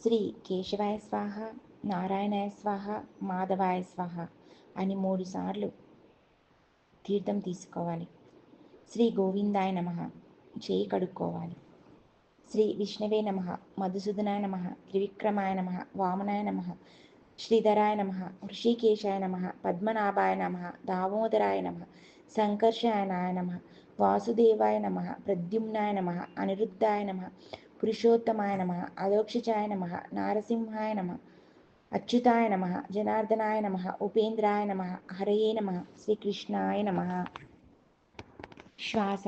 శ్రీ కేశవాయ స్వాహ నారాయణాయ స్వాహ మాధవాయ స్వాహ అని మూడు సార్లు తీర్థం తీసుకోవాలి. శ్రీ గోవిందాయ నమ చేయి కడుక్కోవాలి. శ్రీ విష్ణవే నమ మధుసూదనాయ నమ త్రివిక్రమాయ నమ వామనాయ నమ శ్రీధరాయ నమ ఋషికేశాయ నమ పద్మనాభాయ నమ దామోదరాయ నమ సంకర్షాయనాయ నమ వాసుదేవాయ నమ ప్రద్యుమ్నాయ నమ అనిరుద్ధాయ నమ పురుషోత్తమాయ నమ అదోక్షజాయ నమ నారసింహాయ నమ అచ్యుతాయ నమ జనార్దనాయ నమ ఉపేంద్రాయ నమ హరయే నమ శ్రీకృష్ణాయ నమ. శ్వాస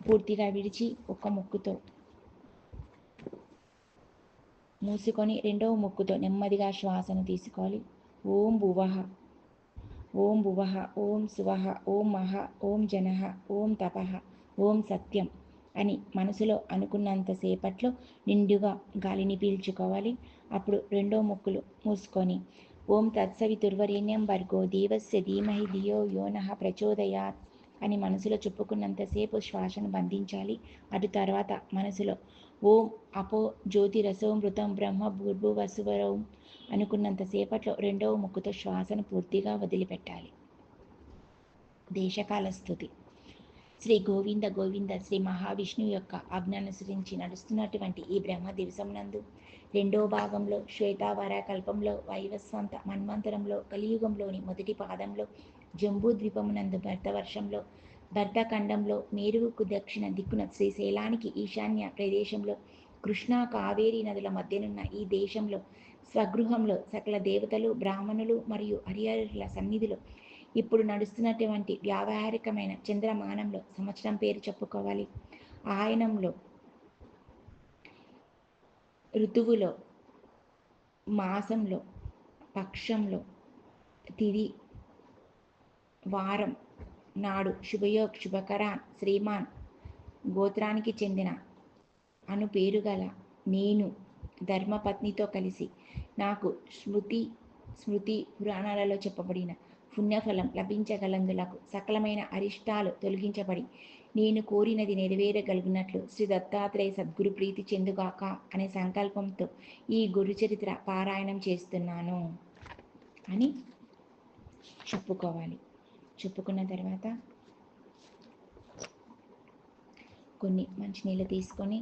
పూర్తిగా విడిచి ఒక ముక్కుతో మూసుకొని రెండవ ముక్కుతో నెమ్మదిగా శ్వాసను తీసుకోవాలి. ఓం భువః ఓం భువః ఓం శివః ఓం మహ ఓం జనః ఓం తపః ఓం సత్యం. అని మనసులో అనుకున్నంతసేపట్లో నిండుగా గాలిని పీల్చుకోవాలి. అప్పుడు రెండో ముక్కులు మూసుకొని ఓం తత్సవితుర్వరేణ్యం భర్గో దేవస్య ధీమహి ధియో యోనః ప్రచోదయాత్ అని మనసులో చెప్పుకున్నంతసేపు శ్వాసను బంధించాలి. అటు తర్వాత మనసులో ఓం అపో జ్యోతిరసోమృతం బ్రహ్మ భూర్భువసువరం అనుకున్నంతసేపట్లో రెండవ ముక్కుతో శ్వాసను పూర్తిగా వదిలిపెట్టాలి. దేశకాల స్థుతి. శ్రీ గోవింద గోవింద శ్రీ మహావిష్ణువు యొక్క ఆజ్ఞానుసరించి నడుస్తున్నటువంటి ఈ బ్రహ్మ దివసమునందు రెండో భాగంలో శ్వేతావర కల్పంలో వైవస్వంత మన్వంతరంలో కలియుగంలోని మొదటి పాదంలో జంబూ ద్వీపమునందు భర్తవర్షంలో భర్తఖండంలో మేరువుకు దక్షిణ దిక్కున శ్రీశైలానికి ఈశాన్య ప్రదేశంలో కృష్ణా కావేరీ నదుల మధ్యనున్న ఈ దేశంలో స్వగృహంలో సకల దేవతలు బ్రాహ్మణులు మరియు హరిహరుల సన్నిధిలో ఇప్పుడు నడుస్తున్నటువంటి వ్యావహారికమైన చంద్రమానంలో సంవత్సరం పేరు చెప్పుకోవాలి. ఆయనంలో ఋతువులో మాసంలో పక్షంలో తిది వారం నాడు శుభయోగ్ శుభకరాన్ శ్రీమాన్ గోత్రానికి చెందిన అను పేరు గల నేను ధర్మపత్నితో కలిసి నాకు స్మృతి స్మృతి పురాణాలలో చెప్పబడిన పుణ్యఫలం లభించగలందులకు సకలమైన అరిష్టాలు తొలగించబడి నేను కోరినది నెరవేరగలిగినట్లు శ్రీ దత్తాత్రేయ సద్గురు ప్రీతి చెందుగాక అనే సంకల్పంతో ఈ గురు చరిత్ర పారాయణం చేస్తున్నాను. అని చెప్పుకోవాలి. చెప్పుకున్న తర్వాత కొన్ని మంచినీళ్ళు తీసుకొని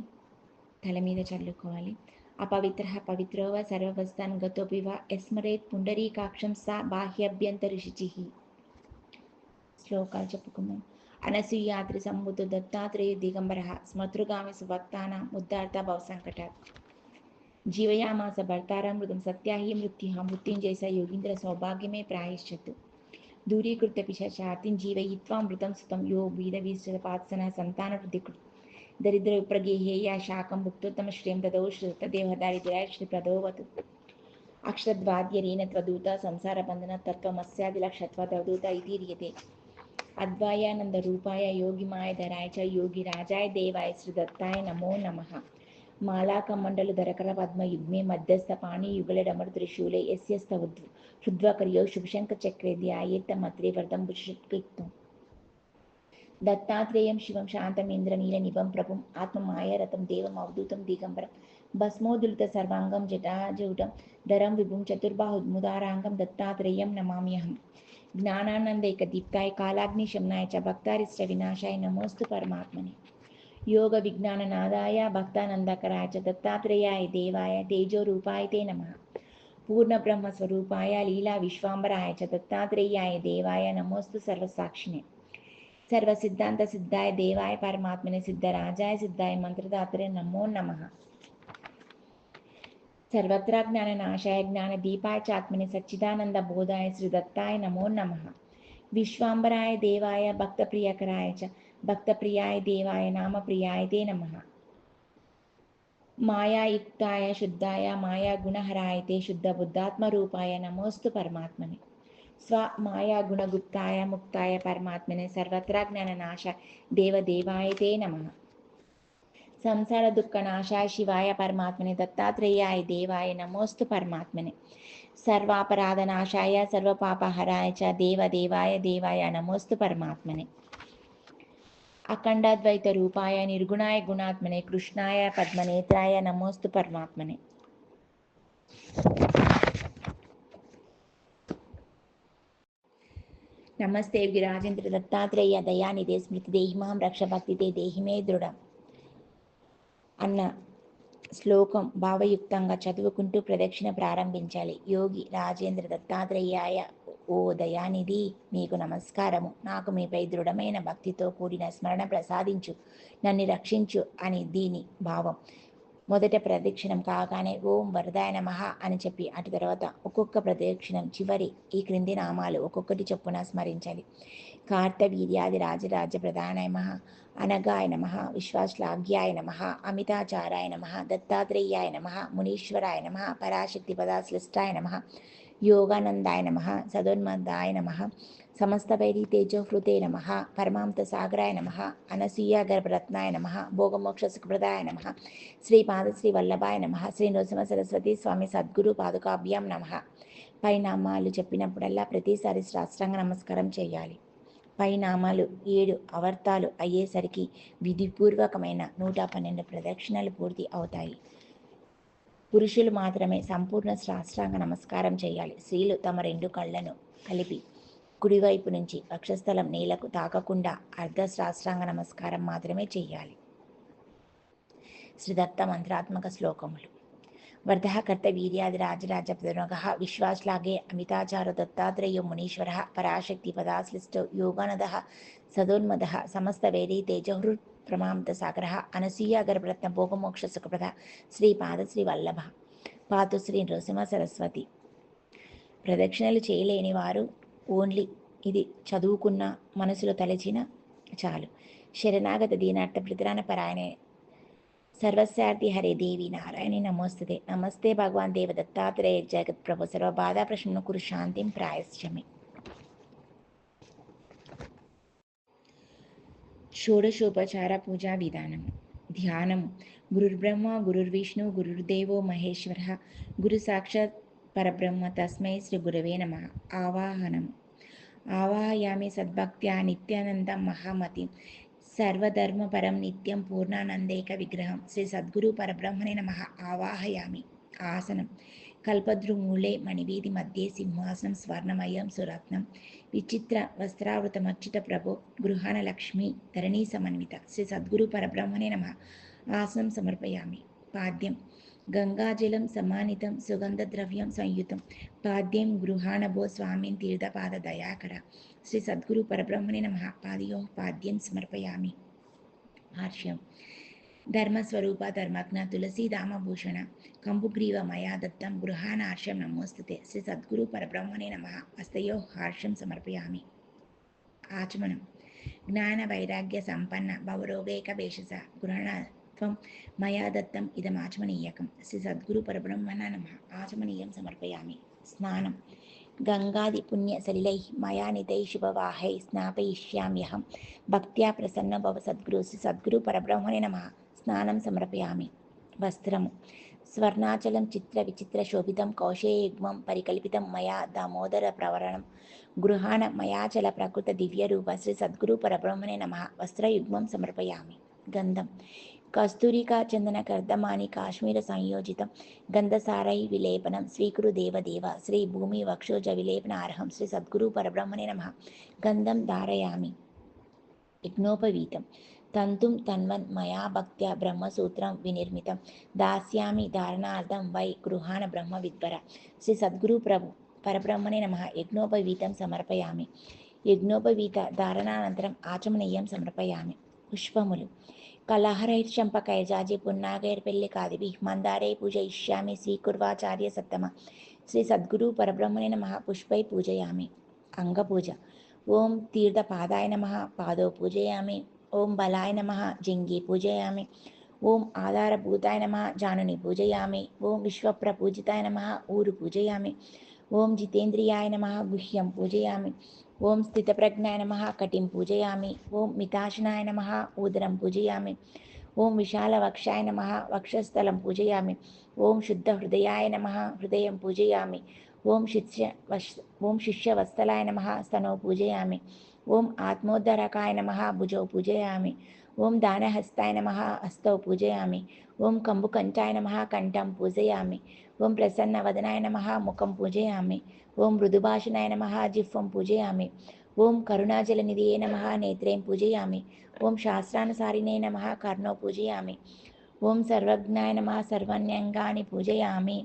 తల మీద చల్లుకోవాలి. అపవిత్ర పవిత్రోవ సర్వవస్థాన్ గతోపివ ఎస్మరేత్ పుండరీకాక్షం సా బాహ్యభ్యంతర శుచి శ్లోకాలు చెప్పుకుందాం అనసూయాత్రి సంబుద్ధ దత్తాత్రేయ దిగంబర స్మతృగామి సుభక్తాన ముద్దార్థ భవసంకటాత్ జీవయామాస భర్తారామృతం సత్యాహి మృత్యు మృత్యుంజయ యోగీంద్ర సౌభాగ్యమే ప్రాయశ్చత్ దూరీకృత పిశాచార్తిం జీవయిత్వా మృతం సుతం యో వీరవీశ్వర పాత్సన సంతాన వృద్ధి ದರಿದ್ರ ಪ್ರಗೇಹೇಯ ಶಾಖಂ ಭುಕ್ತೋತ್ತಮ ಶ್ರೇಂ ದದೌ ಶ್ರೇತದೇವ ಶ್ರೀ ಪ್ರದೋವತ ಅಕ್ಷರದ್ವಾದ್ಯ ಅಕ್ಷರದ್ವಾದ್ಯರೇನ ತ್ವದೂತ ಸಂಸಾರ ಬಂಧನ ತತ್ವ ಮತ್ಸ್ಯಾದಿಲಕ್ಷತ್ವ ತ್ವದೂತ ಇತಿ ರೀಯತೆ. ಅದ್ವಾಯಾನಂದ ರೂಪಾಯ ಯೋಗಿಮಾಯ ದರಾಯ ಚ ಯೋಗಿ ರಾಜಾಯ ದೇವಾಯ ಶ್ರೀ ದತ್ತಾಯ ನಮೋ ನಮಃ. ಮಾಲಾಕ ಮಂಡಲ ದರಕರ ಪದ್ಮ ಯುಗ್ಮೆ ಮಧ್ಯಸ್ಥ ಪಾಣಿ ಯುಗಳೆ ಡಮರು ತ್ರಿಶೂಲೆ ಎಸ್ಯಸ್ತವದ್ವು ಹೃದ್ವಾ ಕರಿಯೋ ಶುಭಶಂಕ ಚಕ್ರೆ ಧ್ಯಾಯೇತ ಮತ್ರೆ ವರ್ಧಂ ಬುಷಿಕ್ತು దత్తాత్రేయం శివం శాంతమేంద్ర నీల నిభం ప్రభుం ఆత్మమాయారథం దేవం అవధూతం దిగంబరం భస్మోదులిత సర్వాంగం జటాజూటం ధరం విభుం చతుర్బాహుద్ముదారాంగం దత్తాత్రేయం నమామ్యహం జ్ఞానానందైక దీప్తాయ కాలాగ్ని శమ్నాయ చ భక్తారిష్ట వినాశాయ నమోస్తు పరమాత్మని యోగ విజ్ఞాన నాదాయ భక్తానందకరాయ చ దత్తాత్రేయాయ దేవాయ తేజో రూపాయ తే నమ పూర్ణ బ్రహ్మ స్వరూపాయ లీలా విశ్వాంబరాయ చ దత్తాత్రేయాయ దేవాయ నమోస్తు సర్వసాక్షిణే సర్వ సిద్ధాంత సిద్ధాయ దేవాయ పరమాత్మనే సిద్ధరాజాయ సిద్ధాయ మంత్రదాత్రే నమో నమ. సర్వత్రా జ్ఞాన నాశాయ జ్ఞాన దీపాయ చాత్మని సచ్చిదానంద బోధాయ శ్రీ దత్తాయ నమో నమ. విశ్వాంబరాయ దేవాయ భక్త ప్రియకరాయ చ భక్త ప్రియాయ దేవాయ నామ ప్రియాయ తే నమ. మాయాయుక్తాయ శుద్ధాయ మాయా గుణహరాయ తే శుద్ధ బుద్ధాత్మ రూపాయ నమోస్తు పరమాత్మని. స్వ మాయా గుణగుప్తాయ ముక్తాయ పరమాత్మనే సర్వత్రా జ్ఞాన నాశ దేవదేవాయతే నమ. సంసార దుఃఖ నాశాయ శివాయ పరమాత్మనే దత్తాత్రేయాయ దేవాయ నమోస్తు పరమాత్మనే. సర్వాపరాధ నాశాయ సర్వపాపహరాయ చ దేవదేవాయ దేవాయ నమోస్తు పరమాత్మనే. అఖండాద్వైత రూపాయ నిర్గుణాయ గుణాత్మనే కృష్ణాయ పద్మనేత్రాయ నమోస్తు పరమాత్మనే. నమస్తే గిరాజేంద్ర దత్తాత్రేయ దయానిదే స్మృతి దేహిమాం రక్షభక్తితే దేహిమే దృఢం అన్న శ్లోకం భావయుక్తంగా చదువుకుంటూ ప్రదక్షిణ ప్రారంభించాలి. యోగి రాజేంద్ర దత్తాత్రేయాయ ఓ దయానిధి మీకు నమస్కారము. నాకు మీపై దృఢమైన భక్తితో కూడిన స్మరణ ప్రసాదించు. నన్ను రక్షించు అని దీని భావం. మొదట ప్రదక్షిణం కాగానే ఓం వరదాయ నమ అని చెప్పి అటు తర్వాత ఒక్కొక్క ప్రదక్షిణం చివరి ఈ క్రింది నామాలు ఒక్కొక్కటి చొప్పున స్మరించాలి. కార్తవీర్యాది రాజరాజ ప్రధానాయ నమ అనగాయ నమ విశ్వాశ్లాఘ్యాయ నమ అమితాచారాయ నమ దత్తాత్రేయాయ నమ మునీశ్వరాయ నమ పరాశక్తి పదాశ్లిష్టాయ నమ యోగానందాయ నమ సదోన్మందాయ నమ సమస్తవైరి తేజోహృతే నమ పరమాంత సాగరాయ నమ అనసూయ గర్భరత్నాయ నమ భోగమోక్ష సుఖప్రదాయ నమ శ్రీ పాదశ్రీ వల్లభాయ నమ శ్రీ నృసింహ సరస్వతి స్వామి సద్గురు పాదుకాభ్యాం నమ పై నామాలు చెప్పినప్పుడల్లా ప్రతిసారి శాస్త్రాంగ నమస్కారం చేయాలి. పై నామాలు ఏడు అవర్తాలు అయ్యేసరికి విధిపూర్వకమైన నూట పన్నెండు ప్రదక్షిణలు పూర్తి అవుతాయి. పురుషులు మాత్రమే సంపూర్ణ శాస్త్రాంగ నమస్కారం చేయాలి. స్త్రీలు తమ రెండు కళ్ళను కలిపి కుడివైపు నుంచి వక్షస్థలం నేలకు తాకకుండా అర్ధ శాస్త్రాంగ నమస్కారం మాత్రమే చేయాలి. శ్రీదత్త మంత్రాత్మక శ్లోకములు. వర్ధः కర్తవీర్యాది రాజరాజ ప్రదనగः విశ్వాశ్లాఘే అమితాచారు దత్తాత్రేయో మునీశ్వరः పరాశక్తి పదాశ్లిష్టో యోగానదः సదోన్మదः సమస్తవేదీ తేజహృ ప్రమాంత సాగరः అనసూయ భోగమోక్ష సుఖప్రద శ్రీ పాదశ్రీ వల్లభ పాతు శ్రీ నృసింహ సరస్వతి ప్రదక్షిణలు చేయలేని వారు ఓన్లీ ఇది చదువుకున్న మనసులో తలచిన చాలు. శరణాగత దీనార్థ ప్రతిరాన పరాయణే సర్వస్యార్థి హరే దేవి నారాయణి నమోస్తుతే. నమస్తే భగవాన్ దేవ దత్తాత్రేయ జగత్ ప్రభు సర్వ సర్వబాధా ప్రశ్న కురు శాంతిం ప్రాయశ్చమి. షోడశోపచార పూజా విధానం. ధ్యానం. గురుర్బ్రహ్మ గురుర్విష్ణు గురుర్దేవో మహేశ్వర. గురు సాక్షాత్ పరబ్రహ్మ తస్మై శ్రీ గురవే నమ. ఆవాహనం. ఆవాహయామి సద్భక్త్యా నిత్యానందం మహామతి. సర్వధర్మపరం నిత్యం పూర్ణానందేక విగ్రహం. శ్రీ సద్గురు పరబ్రహ్మణే నమ. ఆవాహయామి. ఆసనం. కల్పద్రుమూలే మణివీధి మధ్యే సింహాసనం స్వర్ణమయం సురత్నం. విచిత్ర వస్త్రావృతమర్చిత ప్రభో గృహాన లక్ష్మి ధరణీ సమన్విత. శ్రీ సద్గురు పరబ్రహ్మణే నమ. ఆసనం సమర్పయామి. పాద్యం. గంగాజలం సమానితం సుగంధ ద్రవ్యం సంయుతం పాద్యం గృహాణభో స్వామిన్ తీర్థపాద దయాకర శ్రీ సద్గురు పరబ్రహ్మణి నమ పాదయో పాద్యం సమర్పయామి భాష్యం ధర్మస్వరూప ధర్మజ్ఞ తులసి దామభూషణ కంబుగ్రీవ మయా దత్తం గృహానార్షం నమోస్తుతే శ్రీ సద్గురు పరబ్రహ్మణే నమ హస్తయో హార్షం సమర్పయామి ఆచమనం జ్ఞాన వైరాగ్య సంపన్న భవరోగైక భేషస గృహణ మయా దత్తం ఇదమాచమనీయకం. శ్రీ సద్గురు పరబ్రహ్మణ నమ. ఆచమనీయం సమర్పయామి. స్నానం. గంగాది పుణ్య సలిలై. మయా నితై శుభవాహై స్నాపయిష్యామ్యహం. భక్త్యా ప్రసన్న భవ సద్గురు. శ్రీ సద్గురు పరబ్రహ్మణే నమ. స్నానం సమర్పయామి. వస్త్రము. స్వర్ణాచలం చిత్ర విచిత్ర శోభితం కౌశేయుగ్మం పరికల్పితం మయా దామోదర ప్రవరణం. గృహాణ మయాచల ప్రకృత దివ్యరూప శ్రీ సద్గురు పరబ్రహ్మణే నమ. వస్త్రయుగ్మం సమర్పయామి. గంధం. కస్తూరికా చందన కర్దమాని కాశ్మీర సంయోజితం గంధసారై విలేపనం శ్రీకురు దేవదేవ శ్రీ భూమి వక్షోజ విలేపన అర్హం శ్రీ సద్గురు పరబ్రహ్మణే నమ గంధం ధారయామి యజ్ఞోపవీతం తంతుం తన్వన్ మయా భక్త్యా బ్రహ్మసూత్రం వినిర్మితం దాస్యామి ధారణార్థం వై గృహాణ బ్రహ్మ విద్వర శ్రీ సద్గురు ప్రభు పరబ్రహ్మణే నమ యజ్ఞోపవీతం సమర్పయామి యజ్ఞోపవీత ధారణానంతరం ఆచమనీయం సమర్పయామి పుష్పములు కలహరైర్చంపకైజాజి పున్నాగైర్పెల్లి కాదివి మందారై పూజయిష్యామి శ్రీకుర్వాచార్య సత్తమ శ్రీ సద్గురు పరబ్రహ్మణే నమ పుష్పై పూజయామి అంగపూజ ఓం తీర్థపాదాయ నమ పాదో పూజయామి ఓం బలాయ నమ జింగి పూజయామి ఓం ఆధారభూతాయ నమ జానుని పూజయామి ఓం విశ్వప్రపూజితాయ నమ ఊరు పూజయామి ఓం జితేంద్రియాయ నమ గుహ్యం పూజయామి ఓం స్థితప్రజ్ఞాయ నమ కటిం పూజయామి. ఓం మితాశనాయ నమ ఊదరం పూజయామి. ఓం విశాల వక్షాయ నమ వక్షస్థలం పూజయామి. ఓం శుద్ధ హృదయాయ నమ హృదయం పూజయామి. ఓం శిష్య వశ్ ఓం శిష్యవత్సలాయ నమ స్తనో పూజయామి. ఓం ఆత్మోద్ధరకాయ నమ భుజో పూజయామి. ఓం దానహస్తాయ నమ హస్తౌ పూజయామి. ఓం కంబుకంఠాయ నమ కంఠం పూజయామి. ఓం ప్రసన్న వదనాయ నమ ముఖం పూజయామి. ఓం మృదుభాషణాయ నమ జిహ్వం పూజయామి. ఓం కరుణాజల కరుణాజలనిధియే నమ నేత్రేం పూజయామి. ఓం శాస్త్రానుసారినే నమ కర్ణో పూజయామి. ఓం సర్వజ్ఞాయ నమ సర్వన్యంగాని పూజయామి.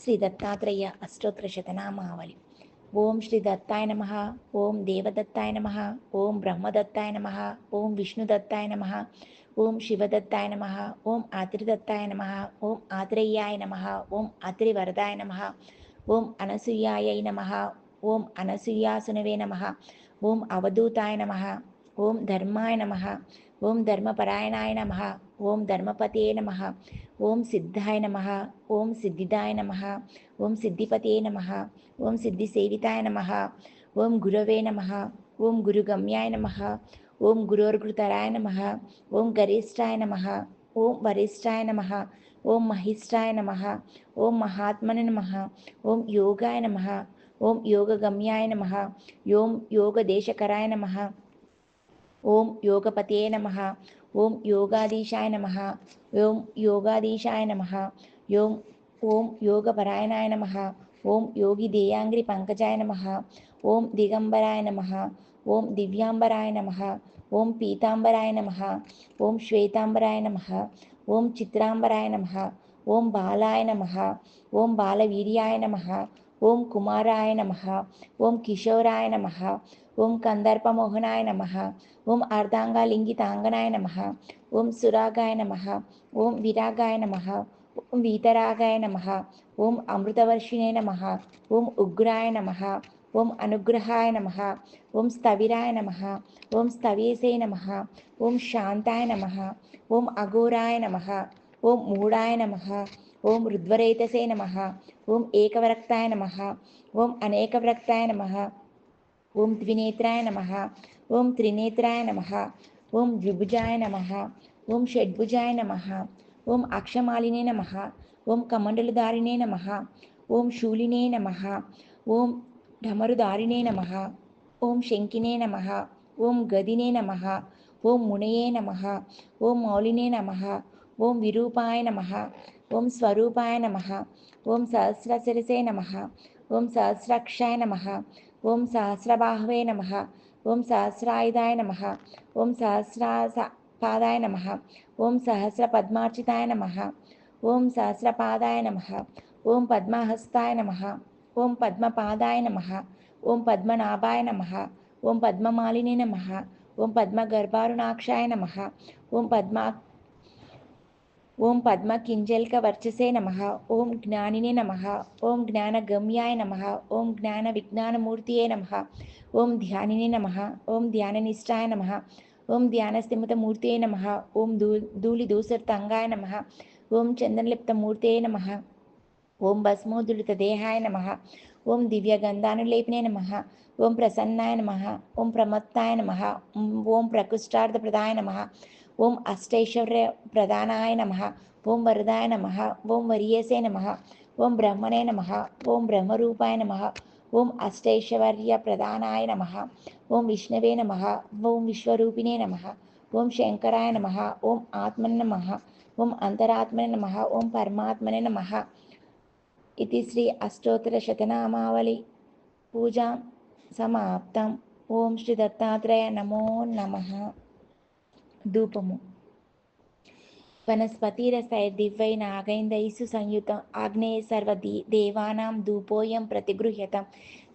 శ్రీ దత్తాత్రేయ అష్టోత్తర శతనామావళి ఓం శ్రీ దత్తాయ నమ ఓం దేవదత్తాయ నమ ఓం బ్రహ్మదత్తాయ నమ ఓం విష్ణుదత్తాయ నమ ఓం శివదత్తాయ నమ ఓం ఆత్రిదత్తాయ నమ ఓం ఆత్రేయాయ నమ ఓం ఆత్రివరదాయ నమ ఓం అనసూయాయ నమ ఓం అనసూయాసునవే నమ ఓం అవధూతాయ నమ ఓం ధర్మాయ నమ ఓం ధర్మపరాయణాయ నమ ఓం ధర్మపతే నమ ఓం సిద్ధాయ నమ ఓం సిద్ధిదాయ నమ ఓం సిద్ధిపతే నమ ఓం సిద్ధిసేవితాయ నమ ఓం గురవే నమ ఓం గురుగమ్యాయ నమ ఓం గురోర్గృతరాయ నమ ఓం గరిష్టాయ నమ ఓం వరిష్టాయ నమ ఓం మహిష్టాయ నమ ఓం మహాత్మన నమ ఓం యోగాయ నమ ఓం యోగగమ్యాయ నమ ఓం యోగదేశకరాయ నమ ఓం యోగపతే నమ ఓం యోగాధీశాయ నమ ఓం యోగాధీశాయ నమ ఓం ఓం యోగపరాయణాయ నమ ఓం యోగి దేయాంగ్రి పంకజాయ నమ ఓం దిగంబరాయ నమ ఓం దివ్యాంబరాయ నమ ఓం పీతాంబరాయ నమ ఓం శ్వేతాంబరాయ నమ ఓం చిత్రాంబరాయ నమ ఓం బాలాయ నమ ఓం బాలవీర్యాయ నమ ఓం కుమారాయ నమ ఓం కిశోరాయ నమ ఓం కందర్పమోహనాయ నమ ఓం అర్ధాంగాలింగితాంగనాయ నమ ఓం సురాగాయ నమ ఓం విరాగాయ నమ ఓం వీతరాగాయ నమ ఓం అమృతవర్షిణే నమ ఓం ఉగ్రాయ నమ ఓం అనుగ్రహాయ నమ ఓం స్థవిరాయ నమ ఓం స్థవేసే నమ ఓం శాంతాయ నమ ఓం అఘోరాయ నమ ఓం మూఢాయ నమ ఓం రుద్వరేతసే నమ ఓం ఏకవరక్తాయ నమ ఓం అనేకవ్రక్తాయ నమ ఓం ద్వినేత్రాయ నమ ఓం త్రినేత్రాయ నమ ఓం ద్విభుజాయ నమ ఓం షడ్భుజాయ నమ ఓం అక్షమాలినే నమ ఓం కమండలధారిణే నమ ఓం శూలినే నమ ఓం ఢమరుదారిణే నమ ఓం శంకినే నమ ఓం గదినే నమ ఓం మునయే నమ ఓం మౌలినే నమ ఓం విరూపాయ నమ ఓం స్వరూపాయ నమ ఓం సహస్రశిరసే నమ ఓం సహస్రాక్షాయ నమ ఓం సహస్రబాహవే నమ ఓం సహస్రాయుధాయ నమ ఓం సహస్రా పాదాయ నమ ఓం సహస్ర పద్మార్చితాయ నమ ఓం సహస్రపాదాయ నమ ఓం పద్మహస్తాయ నమ ఓం పద్మపాదాయ నమ ఓం పద్మనాభాయ నమ ఓం పద్మమాలిని నమ ఓం పద్మగర్భారుణాక్షాయ నమ ఓం పద్మా ఓం పద్మకింజల్క వర్చసే నమ ఓం జ్ఞానినే నమ ఓం జ్ఞానగమ్యాయ నమ ఓం జ్ఞాన విజ్ఞానమూర్తియే నమ ఓం ధ్యానినే నమ ఓం ధ్యాననిష్టాయ నమ ఓం ధ్యానస్థిమితమూర్తియే నమ ఓం ధూ ధూళిధూసర్తంగాయ నమ ఓం చందనలిప్తమూర్తియే నమ ఓం భస్మోదులిత దేహాయ నమ ఓం దివ్యగంధానులేపినే నమ ఓం ప్రసన్నాయ నమ ఓం ప్రమత్తాయ నమ ఓం ప్రకృష్టార్థ ప్రదాయ నమ ఓం అష్టైశ్వర్య ప్రధానాయ నమ ఓం వరదాయ నమ ఓం వరియసే నమ ఓం బ్రహ్మణే నమ ఓం బ్రహ్మరూపాయ నమ ఓం అష్టైశ్వర్య ప్రధానాయ నమ ఓం విష్ణవే నమ ఓం విశ్వరూపిణే నమ ఓం శంకరాయ నమ ఓం ఆత్మనే నమ ఓం అంతరాత్మనే నమ ఓం పరమాత్మనే నమ ఇది శ్రీ అష్టోత్తర శతనామావళి పూజ సమాప్తం ఓం శ్రీ దత్తాత్రేయ నమో నమ ధూపము వనస్పతిరసైర్దివ్యై నాగైందైసు సంయుతం ఆగ్నేయ సర్వ దేవానాం ధూపోయం ప్రతిగృహ్యతం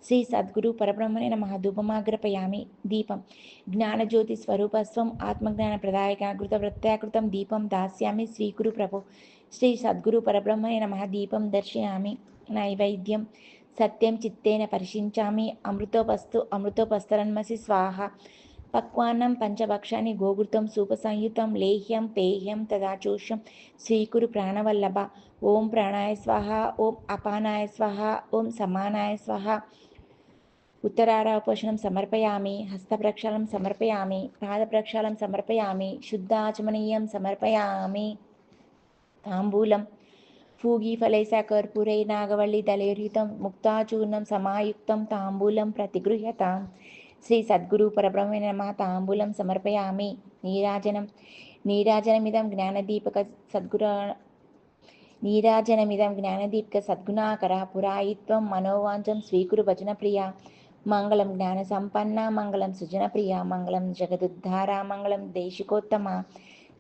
శ్రీ సద్గురు పరబ్రహ్మణే నమ ధూపమాగ్రపయామి దీపం జ్ఞానజ్యోతి స్వరూపస్వం ఆత్మజ్ఞాన ప్రదాయక కృత ప్రత్యాకృతం దీపం దాస్యామి శ్రీగురు ప్రభు శ్రీ సద్గురు పరబ్రహ్మణే నమ. దీపం దర్శయామి. నైవేద్యం సత్యం చిత్తేన పరిశించామి అమృతోపస్తు అమృతోపస్తరన్మసి స్వాహ. పక్వాన్నం పంచభక్షాన్ని గోగుర్తం సూపసంయుతం లేహ్యం పేహ్యం తదాచూష్యం శ్రీకురు ప్రాణవల్లభ. ఓం ప్రాణాయ స్వాహ ఓం అపానాయ స్వాహ ఓం సమానాయ స్వాహ. ఉత్తరారాపోషణం సమర్పయామి. హస్తప్రక్షాళం సమర్పయామి. పాదప్రక్షాళం సమర్పయామి. శుద్ధాచమనీయం సమర్పయామి. తాంబూలం పూగీఫలైశాకర్పూరై నాగవల్లిదలేర్యుతం ముక్తాచూర్ణం సమాయుక్తం తాంబూలం ప్రతిగృహ్యతాం శ్రీ సద్గురు పరబ్రహ్మ నమ తాంబూలం సమర్పయామి నీరాజనం నీరాజనమిదం జ్ఞానదీపక సద్గుర నీరాజనమిదం జ్ఞానదీపక సద్గుణాకర పురాయిత్వం మనోవాంఛం స్వీకురు భజన ప్రియ మంగళం జ్ఞాన సంపన్న మంగళం సృజన ప్రియ మంగళం జగదుద్ధార మంగళం దేశికోత్తమ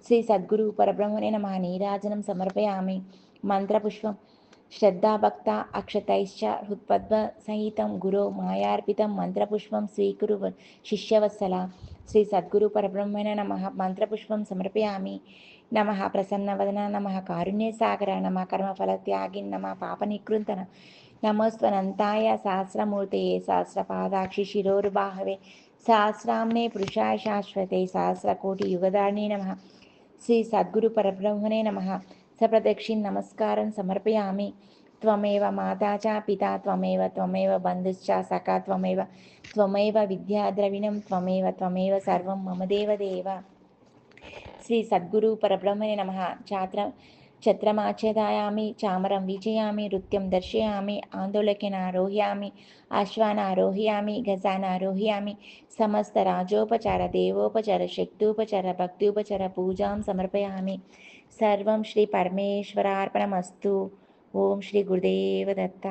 శ్రీ సద్గురు పరబ్రహ్మణే నమ. నీరాజనం సమర్పయామి. మంత్రపుష్పం శ్రద్ధాభక్త అక్షతైశ్చ హృత్పద్మ సహితం గురో మాయార్పితం మంత్రపుష్పం స్వీకురు శిష్యవత్సల. శ్రీ సద్గురు పరబ్రహ్మణ నమ. మంత్రపుష్పం సమర్పయామి. నమ ప్రసన్నవదన నమ కారుణ్యసాగర నమ కర్మఫలత్యాగిన్ నమ పాపనికృంతన. నమోస్వనంతాయ సహస్రమూర్తయే సహస్రపాదాక్షి శిరోరుబాహవే. సహస్రామ్నే పురుషాయ శాశ్వతే సహస్రకోటి యుగదారిణే నమ. శ్రీ సద్గురు పరబ్రహ్మణే నమ. సప్రదక్షిణ నమస్కారం సమర్పయామి. త్వమేవ మాతా చ పితా త్వమేవ త్వమేవ బంధుశ్చ సఖా త్వమేవ త్వమేవ విద్యాద్రవిణం త్వమేవ త్వమేవ సర్వం మమ దేవదేవ శ్రీ సద్గురు పరబ్రహ్మణే నమ. ఛాత్ర ఛత్రమాచ్ఛేదాయామి చామరం వీచయామి నృత్యం దర్శయామి ఆందోళకేనారోహయామి అశ్వానారోహయామి గజానారోహయామి సమస్త రాజోపచార దేవోపచార శక్తోపచార భక్త్యోపచార పూజాం సమర్పయామి. సర్వం శ్రీ పరమేశ్వరార్పణమస్తు. ఓం శ్రీ గురుదేవ దత్త.